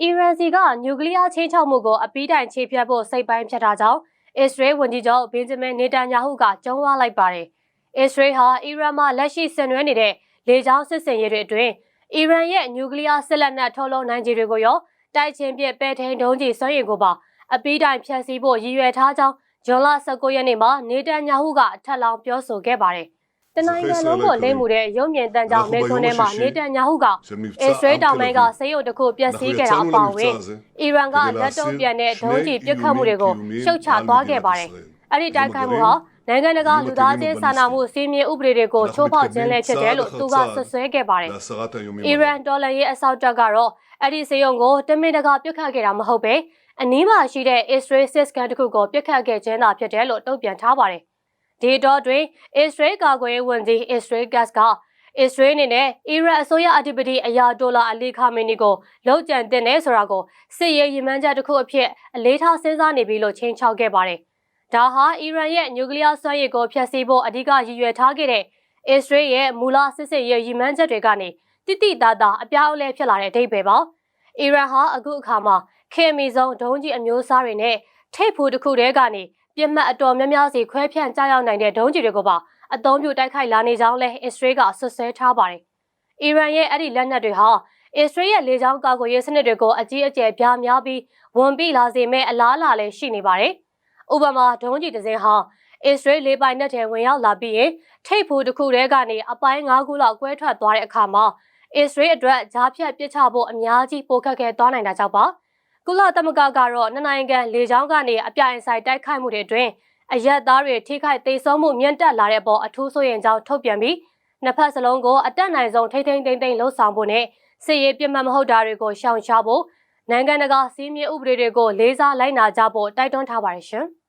အီရန်စီကနျူကလ িয়ার ချင်းချောက်မှုကိုအပီးတိုင်ခြေဖြတ်ဖို့စိတ်ပိုင်းဖြတ်တာကြောင့်အစ္စရေးဝန်ကြီးချုပ်ဘင်ဂျမင်နေတန်ယာဟုကကြုံးဝါလိုက်ပါတယ်။အစ္စရေးဟာအီရန်မှာလက်ရှိဆင်နွှဲနေတဲ့လေကြောင်းစစ်စင်ရေးတွေအတွင်းအီရန်ရဲ့နျူကလ িয়ার စစ်လက်နက်ထုတ်လုပ်နိုင်ခြေတွေကိုရောတိုက်ချင်းပြပဲထိန်ဒုံးကြီးစွမ်းရည်ကိုပါအပီးတိုင်ဖြတ်စည်းဖို့ရည်ရွယ်ထားကြောင်းဂျွန်လ19ရက်နေ့မှာနေတန်ယာဟုကထပ်လောင်းပြောဆိုခဲ့ပါတယ်။ တနိုင်ငံလုံးကိုလိမ့်မှုတဲ့ရုပ်မြင်တန်ကြောင့်မေခွန်းထဲမှာနေတန်ယာဟုကအစ္စရေးတောင်ပိုင်းကဆေးရုံတစ်ခုပျက်စီးခဲ့တာအပါအဝင်အီရန်ကလက်တုံ့ပြန်တဲ့ဒုံးကျည်ပစ်ခတ်မှုတွေကိုရှုတ်ချသွားခဲ့ပါတယ်။အဲ့ဒီတိုက်ခိုက်မှုဟာနိုင်ငံတကာလူသားချင်းစာနာမှုစီမင်းဥပဒေတွေကိုချိုးဖောက်ခြင်းလည်းဖြစ်တယ်လို့သူကဆွဆွဲခဲ့ပါတယ်။အီရန်ဒေါ်လာရဲ့အဆောက်တက်ကတော့အဲ့ဒီစေယုံကိုတမင်တကာပြစ်ခတ်ခဲ့တာမဟုတ်ပဲအနီးမှာရှိတဲ့အစ္စရေးစစ်စကန်တစ်ခုကိုပြစ်ခတ်ခဲ့ခြင်းသာဖြစ်တယ်လို့တုံ့ပြန်ထားပါတယ်။ ဒီတော့တွင်အစ္စရေးကာကွယ်ရေးဝန်ကြီးအစ္စရေးဂတ်ကအစ္စရေးအနေနဲ့အီရန်အစိုးရအဓိပတိအရာဒေါ်လာအလီခါမီနီကိုလောက်ကျန်တင်နေဆိုတာကိုစစ်ရေးရည်မှန်းချက်တစ်ခုအဖြစ်အလေးထားစဉ်းစားနေပြီလို့ချင်းချောက်ခဲ့ပါတယ်။ဒါဟာအီရန်ရဲ့နျူကလ িয়ার စွမ်းရည်ကိုဖျက်ဆီးဖို့အဓိကရည်ရွယ်ထားခဲ့တဲ့အစ္စရေးရဲ့မူလစစ်စစ်ရေးရည်မှန်းချက်တွေကနေတိတိတသားအပြောင်းအလဲဖြစ်လာတဲ့အဓိပ္ပာယ်ပါ။အီရန်ဟာအခုအခါမှာခေမီဆုံးဒုံးကြီးအမျိုးအစားတွေနဲ့ထိပ်ဖူတစ်ခုတည်းကနေ ပြစ်မှတ်အတော်များများစီခွဲဖြန့်ကြားရောက်နိုင်တဲ့ဒုံးကြီးတွေကိုပါအသုံးပြုတိုက်ခိုက်လာနေကြောင်းလဲအစ္စရေးကဆွဆွဲထားပါတယ်။အီရန်ရဲ့အဲ့ဒီလက်နက်တွေဟာအစ္စရေးရဲ့လေကြောင်းကာကွယ်ရေးစနစ်တွေကိုအကြီးအကျယ်ပြားများပြီးဝန်ပိလာစေမဲ့အလားအလာလည်းရှိနေပါတယ်။ဥပမာဒုံးကြီးတစ်စင်းဟာအစ္စရေးလေပိုင်နက်ထဲဝင်ရောက်လာပြီးရင်ထိပ်ဖူတစ်ခုတည်းကနေအပိုင်း၅ခုလောက်ကွဲထွက်သွားတဲ့အခါမှာအစ္စရေးအတွက်ဂျားဖြတ်ပစ်ချဖို့အများကြီးပိုခက်ခဲသွားနိုင်တာကြောင့်ပါ။ ကုလသမဂ္ဂကတော့နှစ်နိုင်ငံလေကြောင်းကနေအပြိုင်ဆိုင်တိုက်ခိုက်မှုတွေအတွင်းအရက်သားတွေထိခိုက်ဒေဆုံးမှုမြင့်တက်လာတဲ့အပေါ်အထူးဆိုရင်ကြောင်းထုတ်ပြန်ပြီးနှစ်ဖက်စလုံးကိုအတက်နိုင်ဆုံးထိမ့်ထိမ့်သိမ့်သိမ့်လှုပ်ဆောင်ဖို့နဲ့စစ်ရေးပြစ်မှတ်မဟုတ်တာတွေကိုရှောင်ရှားဖို့နိုင်ငံတကာစီးမြေဥပဒေတွေကိုလေးစားလိုက်နာကြဖို့တိုက်တွန်းထားပါတယ်ရှင်။